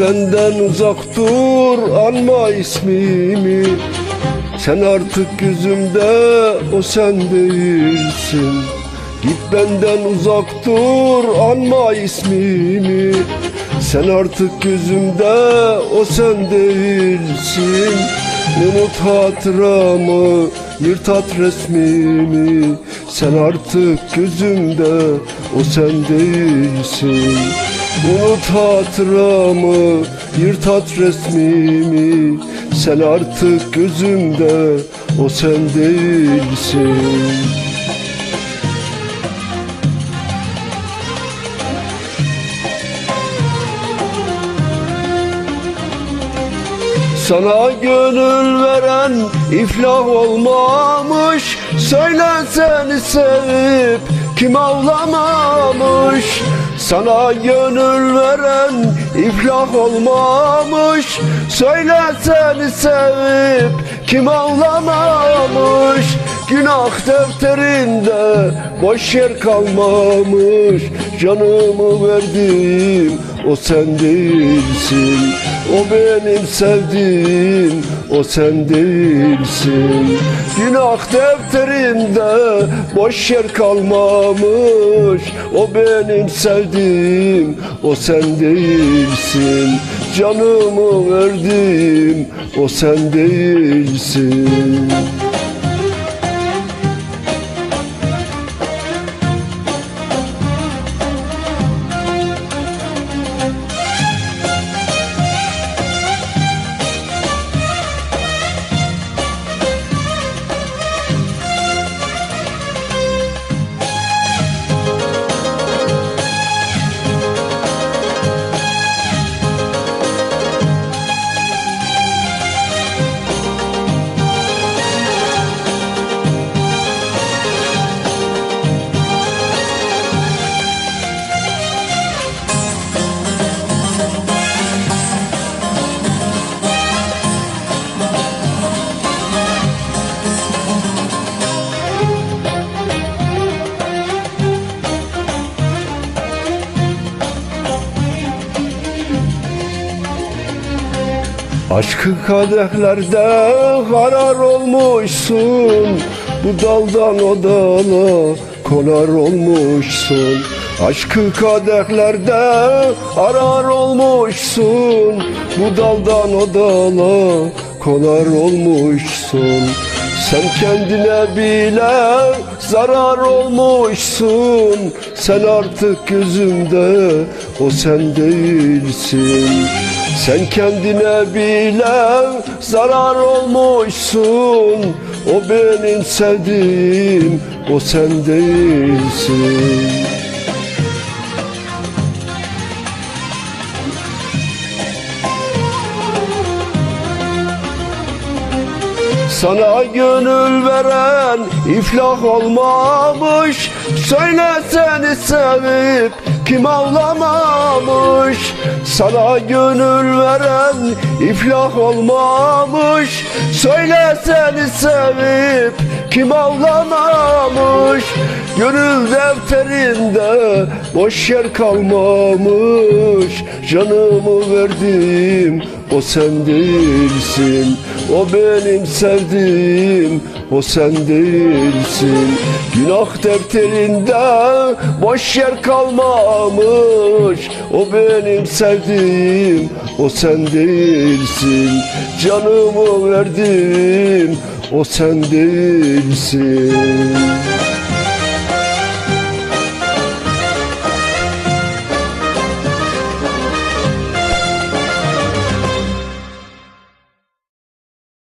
benden uzak dur anma ismimi. Sen artık yüzümde o sen değilsin. Git benden uzak dur anma ismimi. Sen artık yüzümde o sen değilsin. Unut hatıramı yırt at resmimi. Sen artık gözümde o sen değilsin Unut hatıramı yırt at resmimi. Sen artık gözümde o sen değilsin. Sana gönül veren iflah olmamış. Söyle seni sevip kim ağlamamış Sana gönül veren iflah olmamış. Söyle seni sevip kim ağlamamış? Günah defterinde boş yer kalmamış. Canımı verdim o sen değilsin O benim sevdiğim o sen değilsin. Günah defterinde boş yer kalmamış. O benim sevdiğim o sen değilsin. Canımı verdim o sen değilsin Aşkı kadehlerde karar olmuşsun. Bu daldan o dala konar olmuşsun. Aşkı kadehlerde arar olmuşsun. Bu daldan o dala konar olmuşsun. Sen kendine bile zarar olmuşsun. Sen artık gözümde o sen değilsin sen kendine bile zarar olmuşsun. O benim sevdiğim o sen değilsin. Sana gönül veren iflah olmamış. Söyle seni sevip kim ağlamamış Sana gönül veren iflah olmamış. Söyle seni sevip kim ağlamamış Gönül defterinde boş yer kalmamış. Canımı verdim o sen değilsin O benim sevdiğim o sen değilsin. Günah defterinde boş yer kalmamış. O benim sevdiğim o sen değilsin. Canımı verdim o sen değilsin